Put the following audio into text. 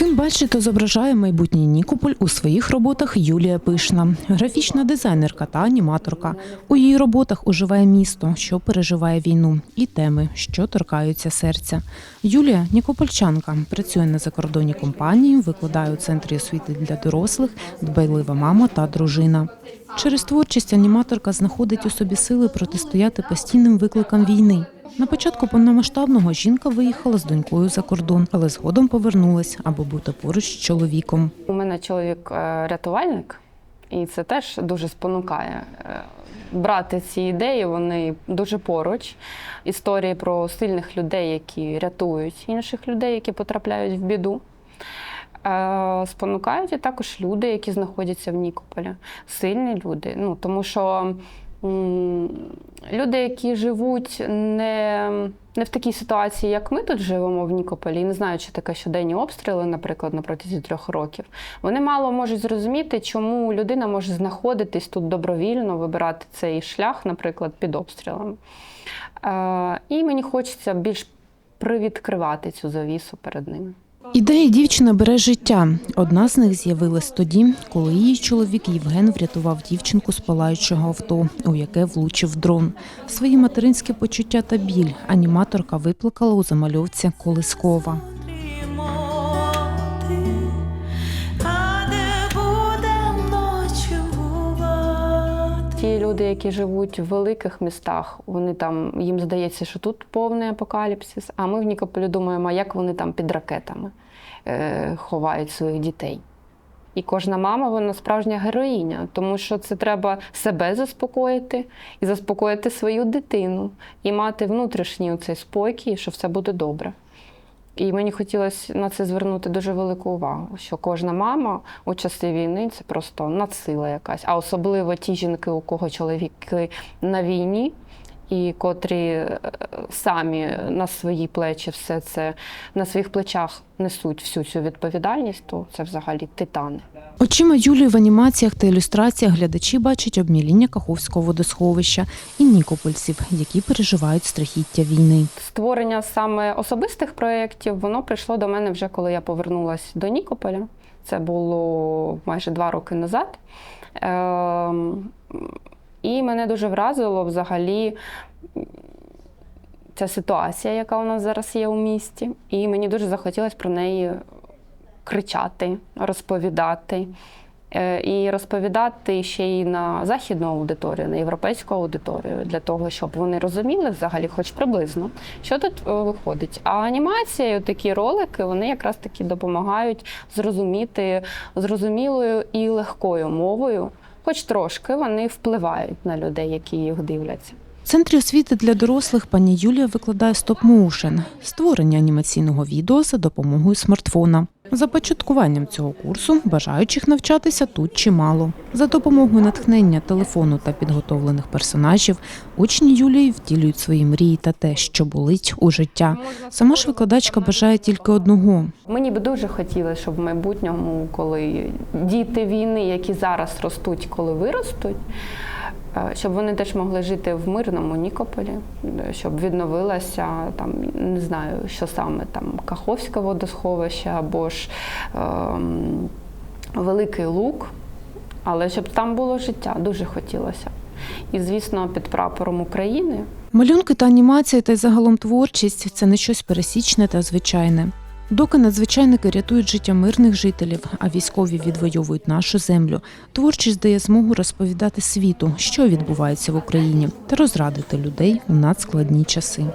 Яким бачить зображає майбутній Нікополь у своїх роботах Юлія Пишна, графічна дизайнерка та аніматорка. У її роботах уживає місто, що переживає війну, і теми, що торкаються серця. Юлія Нікопольчанка працює на закордонній компанії, викладає у центрі освіти для дорослих, дбайлива мама та дружина. Через творчість аніматорка знаходить у собі сили протистояти постійним викликам війни. На початку повномасштабного жінка виїхала з донькою за кордон, але згодом повернулась, аби бути поруч з чоловіком. У мене чоловік е, рятувальник, і це теж дуже спонукає. Е, Брати ці ідеї, вони дуже поруч. Історії про сильних людей, які рятують інших людей, які потрапляють в біду. Е, Спонукають і також люди, які знаходяться в Нікополі. Сильні люди. Ну, тому що люди, які живуть не, не в такій ситуації, як ми тут живемо в Нікополі, і не знаючи таке щоденні обстріли, наприклад, на протязі трьох років, вони мало можуть зрозуміти, чому людина може знаходитись тут добровільно, вибирати цей шлях, наприклад, під обстрілами. Е, І мені хочеться більш привідкривати цю завісу перед ними. Ідея дівчина бере життя. Одна з них з'явилась тоді, коли її чоловік Євген врятував дівчинку з палаючого авто, у яке влучив дрон. Свої материнські почуття та біль аніматорка виплакала у замальовці Колискова. Люди, які живуть в великих містах, вони там їм здається, що тут повний апокаліпсис. А ми в Нікополі думаємо, як вони там під ракетами е, ховають своїх дітей. І кожна мама вона справжня героїня, тому що це треба себе заспокоїти і заспокоїти свою дитину, і мати внутрішній цей спокій, що все буде добре. І мені хотілося на це звернути дуже велику увагу, що кожна мама у часи війни це просто надсила якась. А особливо ті жінки, у кого чоловіки на війні, і котрі е, самі на свої плечі все це на своїх плечах несуть всю цю відповідальність, то це взагалі титани. Очима Юлії в анімаціях та ілюстраціях глядачі бачать обміління Каховського водосховища і нікопольців, які переживають страхіття війни. Створення саме особистих проєктів воно прийшло до мене вже коли я повернулася до Нікополя. Це було майже два роки назад. Ем, І мене дуже вразило взагалі ця ситуація, яка у нас зараз є у місті. І мені дуже захотілося про неї кричати, розповідати. Е, І розповідати ще й на західну аудиторію, на європейську аудиторію, для того, щоб вони розуміли взагалі, хоч приблизно, що тут е, виходить. А анімація, такі ролики, вони якраз таки допомагають зрозуміти зрозумілою і легкою мовою, хоч трошки вони впливають на людей, які їх дивляться. В центрі освіти для дорослих пані Юлія викладає стоп-моушен – створення анімаційного відео за допомогою смартфона. За початкуванням цього курсу бажаючих навчатися тут чимало. За допомогою натхнення телефону та підготовлених персонажів учні Юлії втілюють свої мрії та те, що болить у життя. Сама ж викладачка бажає тільки одного Мені б дуже хотілося, щоб в майбутньому, коли діти війни, які зараз ростуть, коли виростуть, щоб вони теж могли жити в мирному Нікополі, е, щоб відновилося там, не знаю, що саме там Каховське водосховище або ж ем, Великий Лук, але щоб там було життя, дуже хотілося. І, звісно, під прапором України Малюнки та анімація та й загалом творчість це не щось пересічне та звичайне. Доки надзвичайники рятують життя мирних жителів, а військові відвоюють нашу землю, творчість дає змогу розповідати світу, що відбувається в Україні, та розрадити людей у надскладні часи.